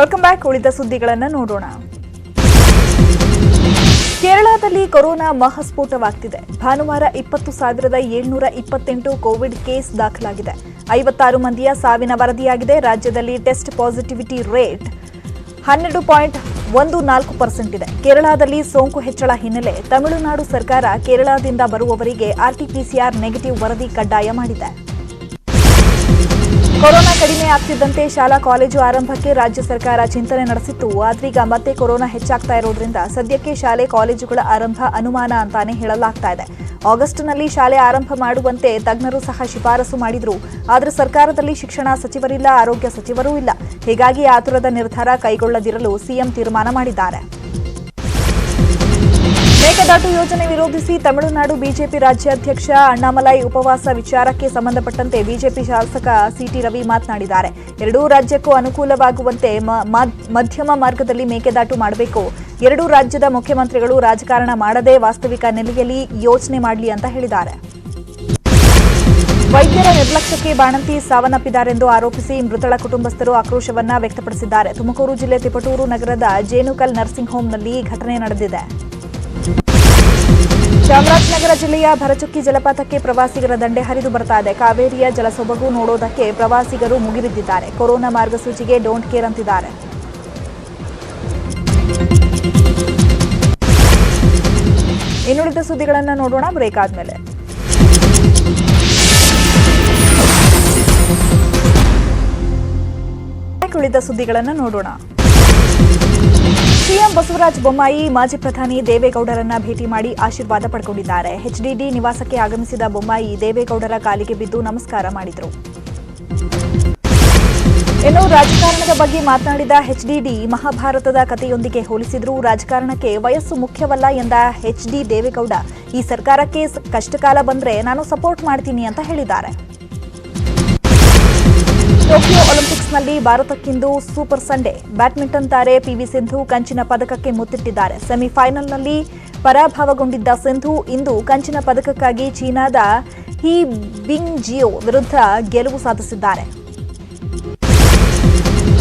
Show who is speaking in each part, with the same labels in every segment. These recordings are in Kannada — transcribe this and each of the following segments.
Speaker 1: ವೆಲ್ಕಮ್ ಬ್ಯಾಕ್ ಉಳಿದ ಸುದ್ದಿಗಳನ್ನು ನೋಡೋಣ. ಕೇರಳದಲ್ಲಿ ಕೊರೋನಾ ಮಹಾಸ್ಫೋಟವಾಗ್ತಿದೆ. ಭಾನುವಾರ ಇಪ್ಪತ್ತು ಸಾವಿರದ ಏಳ್ನೂರ ಇಪ್ಪತ್ತೆಂಟು ಕೋವಿಡ್ ಕೇಸ್ ದಾಖಲಾಗಿದೆ. ಐವತ್ತಾರು ಮಂದಿಯ ಸಾವಿನ ವರದಿಯಾಗಿದೆ. ರಾಜ್ಯದಲ್ಲಿ ಟೆಸ್ಟ್ ಪಾಸಿಟಿವಿಟಿ ರೇಟ್ ಹನ್ನೆರಡು ಪಾಯಿಂಟ್ ಒಂದು ನಾಲ್ಕು ಪರ್ಸೆಂಟ್ ಇದೆ. ಕೇರಳದಲ್ಲಿ ಸೋಂಕು ಹೆಚ್ಚಳ ಹಿನ್ನೆಲೆ ತಮಿಳುನಾಡು ಸರ್ಕಾರ ಕೇರಳದಿಂದ ಬರುವವರಿಗೆ ಆರ್ಟಿಪಿಸಿಆರ್ ನೆಗೆಟಿವ್ ವರದಿ ಕಡ್ಡಾಯ ಮಾಡಿದೆ. ಕೊರೋನಾ ಕಡಿಮೆ ಆಗ್ತಿದ್ದಂತೆ ಶಾಲಾ ಕಾಲೇಜು ಆರಂಭಕ್ಕೆ ರಾಜ್ಯ ಸರ್ಕಾರ ಚಿಂತನೆ ನಡೆಸಿತ್ತು. ಆದ್ರೀಗ ಮತ್ತೆ ಕೊರೋನಾ ಹೆಚ್ಚಾಗ್ತಾ ಇರೋದ್ರಿಂದ ಸದ್ಯಕ್ಕೆ ಶಾಲೆ ಕಾಲೇಜುಗಳ ಆರಂಭ ಅನುಮಾನ ಅಂತಾನೆ ಹೇಳಲಾಗ್ತಾ ಇದೆ. ಆಗಸ್ಟ್ನಲ್ಲಿ ಶಾಲೆ ಆರಂಭ ಮಾಡುವಂತೆ ತಜ್ಞರು ಸಹ ಶಿಫಾರಸು ಮಾಡಿದ್ರು. ಆದರೆ ಸರ್ಕಾರದಲ್ಲಿ ಶಿಕ್ಷಣ ಸಚಿವರಿಲ್ಲ, ಆರೋಗ್ಯ ಸಚಿವರೂ ಇಲ್ಲ. ಹೀಗಾಗಿ ಆತುರದ ನಿರ್ಧಾರ ಕೈಗೊಳ್ಳದಿರಲು ಸಿಎಂ ತೀರ್ಮಾನ ಮಾಡಿದ್ದಾರೆ. ಮೇಕೆದಾಟು ಯೋಜನೆ ವಿರೋಧಿಸಿ ತಮಿಳುನಾಡು ಬಿಜೆಪಿ ರಾಜ್ಯಾಧ್ಯಕ್ಷ ಅಣ್ಣಾಮಲೈ ಉಪವಾಸ ವಿಚಾರಕ್ಕೆ ಸಂಬಂಧಪಟ್ಟಂತೆ ಬಿಜೆಪಿ ಶಾಸಕ ಸಿಟಿ ರವಿ ಮಾತನಾಡಿದ್ದಾರೆ. ಎರಡೂ ರಾಜ್ಯಕ್ಕೂ ಅನುಕೂಲವಾಗುವಂತೆ ಮಧ್ಯಮ ಮಾರ್ಗದಲ್ಲಿ ಮೇಕೆದಾಟು ಮಾಡಬೇಕು. ಎರಡೂ ರಾಜ್ಯದ ಮುಖ್ಯಮಂತ್ರಿಗಳು ರಾಜಕಾರಣ ಮಾಡದೇ ವಾಸ್ತವಿಕ ನೆಲೆಯಲ್ಲಿ ಯೋಚನೆ ಮಾಡಲಿ ಅಂತ ಹೇಳಿದ್ದಾರೆ. ವೈದ್ಯರ ನಿರ್ಲಕ್ಷ್ಯಕ್ಕೆ ಬಾಣಂತಿ ಸಾವನ್ನಪ್ಪಿದ್ದಾರೆಂದು ಆರೋಪಿಸಿ ಮೃತಳ ಕುಟುಂಬಸ್ಥರು ಆಕ್ರೋಶವನ್ನ ವ್ಯಕ್ತಪಡಿಸಿದ್ದಾರೆ. ತುಮಕೂರು ಜಿಲ್ಲೆ ತಿಪಟೂರು ನಗರದ ಜೇನುಕಲ್ ನರ್ಸಿಂಗ್ ಹೋಂನಲ್ಲಿ ಘಟನೆ ನಡೆದಿದೆ. ಚಾಮರಾಜನಗರ ಜಿಲ್ಲೆಯ ಭರಚುಕ್ಕಿ ಜಲಪಾತಕ್ಕೆ ಪ್ರವಾಸಿಗರ ದಂಡೆ ಹರಿದು ಬರ್ತಾ ಇದೆ. ಕಾವೇರಿಯ ಜಲಸೊಬಗು ನೋಡೋದಕ್ಕೆ ಪ್ರವಾಸಿಗರು ಮುಗಿಬಿದ್ದಿದ್ದಾರೆ. ಕೊರೋನಾ ಮಾರ್ಗಸೂಚಿಗೆ ಡೋಂಟ್ ಕೇರ್ ಅಂತಿದ್ದಾರೆ. ಇನ್ನುಳಿದ ಸುದ್ದಿಗಳನ್ನು ನೋಡೋಣ. ಬ್ರೇಕ್ ಆದ್ಮೇಲೆ. ಉಳಿದ ಸುದ್ದಿಗಳನ್ನು ನೋಡೋಣ. ಸಿಎಂ ಬಸವರಾಜ ಬೊಮ್ಮಾಯಿ, ಮಾಜಿ ಪ್ರಧಾನಿ ದೇವೇಗೌಡರನ್ನ ಭೇಟಿ ಮಾಡಿ ಆಶೀರ್ವಾದ ಪಡ್ಕೊಂಡಿದ್ದಾರೆ. ಎಚ್ಡಿಡಿ ನಿವಾಸಕ್ಕೆ ಆಗಮಿಸಿದ ಬೊಮ್ಮಾಯಿ ದೇವೇಗೌಡರ ಕಾಲಿಗೆ ಬಿದ್ದು ನಮಸ್ಕಾರ ಮಾಡಿದರು. ಇನ್ನು ರಾಜಕಾರಣದ ಬಗ್ಗೆ ಮಾತನಾಡಿದ ಎಚ್ಡಿಡಿ ಮಹಾಭಾರತದ ಕಥೆಯೊಂದಿಗೆ ಹೋಲಿಸಿದ್ರು ರಾಜಕಾರಣಕ್ಕೆ ವಯಸ್ಸು ಮುಖ್ಯವಲ್ಲ ಎಂದ ಎಚ್ಡಿ ದೇವೇಗೌಡ, ಈ ಸರ್ಕಾರಕ್ಕೆ ಕಷ್ಟಕಾಲ ಬಂದ್ರೆ ನಾನು ಸಪೋರ್ಟ್ ಮಾಡ್ತೀನಿ ಅಂತ ಹೇಳಿದ್ದಾರೆ. ಟೋಕಿಯೋ ಒಲಿಂಪಿಕ್ಸ್ನಲ್ಲಿ ಭಾರತಕ್ಕಿಂದು ಸೂಪರ್ ಸಂಡೇ. ಬ್ಯಾಡ್ಮಿಂಟನ್ ತಾರೆ ಪಿವಿ ಸಿಂಧು ಕಂಚಿನ ಪದಕಕ್ಕೆ ಮುತ್ತಿಟ್ಟಿದ್ದಾರೆ. ಸೆಮಿಫೈನಲ್ನಲ್ಲಿ ಪರಾಭವಗೊಂಡಿದ್ದ ಸಿಂಧು ಇಂದು ಕಂಚಿನ ಪದಕಕ್ಕಾಗಿ ಚೀನಾದ ಹಿ ಬಿಂಗ್ ಜಿಯೋ ವಿರುದ್ಧ ಗೆಲುವು ಸಾಧಿಸಿದ್ದಾರೆ.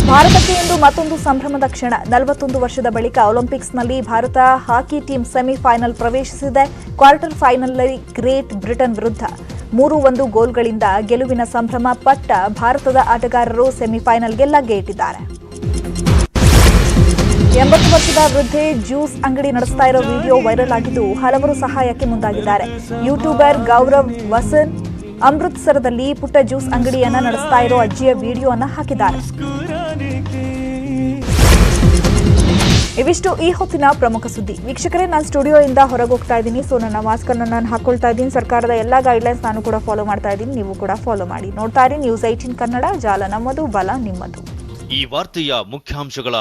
Speaker 1: ಭಾರತಕ್ಕೆ ಇಂದು ಮತ್ತೊಂದು ಸಂಭ್ರಮದ ಕ್ಷಣ. ನಲವತ್ತೊಂದು ವರ್ಷದ ಬಳಿಕ ಒಲಿಂಪಿಕ್ಸ್ನಲ್ಲಿ ಭಾರತ ಹಾಕಿ ಟೀಮ್ ಸೆಮಿಫೈನಲ್ ಪ್ರವೇಶಿಸಿದೆ. ಕ್ವಾರ್ಟರ್ ಫೈನಲ್ನಲ್ಲಿ ಗ್ರೇಟ್ ಬ್ರಿಟನ್ ವಿರುದ್ಧ. ಮೂರು ಒಂದು ಗೋಲ್ಗಳಿಂದ ಗೆಲುವಿನ ಸಂಭ್ರಮ ಪಟ್ಟ ಭಾರತದ ಆಟಗಾರರು ಸೆಮಿಫೈನಲ್ಗೆ ಲಗ್ಗೆ ಇಟ್ಟಿದ್ದಾರೆ ಎಂಬತ್ತು ವರ್ಷದ ವೃದ್ಧೆ ಜ್ಯೂಸ್ ಅಂಗಡಿ ನಡೆಸ್ತಾ ಇರೋ ವಿಡಿಯೋ ವೈರಲ್ ಆಗಿದ್ದು ಹಲವರು ಸಹಾಯಕ್ಕೆ ಮುಂದಾಗಿದ್ದಾರೆ. ಯೂಟ್ಯೂಬರ್ ಗೌರವ್ ವಸನ್ ಅಮೃತ್ಸರದಲ್ಲಿ ಪುಟ್ಟ ಜ್ಯೂಸ್ ಅಂಗಡಿಯನ್ನ ನಡೆಸ್ತಾ ಇರೋ ಅಜ್ಜಿಯ ವಿಡಿಯೋವನ್ನು ಹಾಕಿದ್ದಾರೆ. ಇವಿಷ್ಟು ಈ ಹೊತ್ತಿನ ಪ್ರಮುಖ ಸುದ್ದಿ. ವೀಕ್ಷಕರೇ, ನಾನು ಸ್ಟುಡಿಯೋಯಿಂದ ಹೊರಗೆ ಹೋಗ್ತಾ ಇದ್ದೀನಿ. ಸೊ ನನ್ನ ಮಾಸ್ಕ್ ಅನ್ನು ನಾನು ಹಾಕೊಳ್ತಾ ಇದ್ದೀನಿ. ಸರ್ಕಾರದ ಎಲ್ಲ ಗೈಡ್ಲೈನ್ಸ್ ನಾನು ಕೂಡ ಫಾಲೋ ಮಾಡ್ತಾ ಇದ್ದೀನಿ. ನೀವು ಕೂಡ ಫಾಲೋ ಮಾಡಿ. ನೋಡ್ತಾ ಇರಿ ನ್ಯೂಸ್ ಏಟೀನ್ ಕನ್ನಡ, ಜಾಲ ನಮ್ಮದು, ಬಲ ನಿಮ್ಮದು.
Speaker 2: ಈ ವಾರ್ತೆಯ ಮುಖ್ಯಾಂಶಗಳ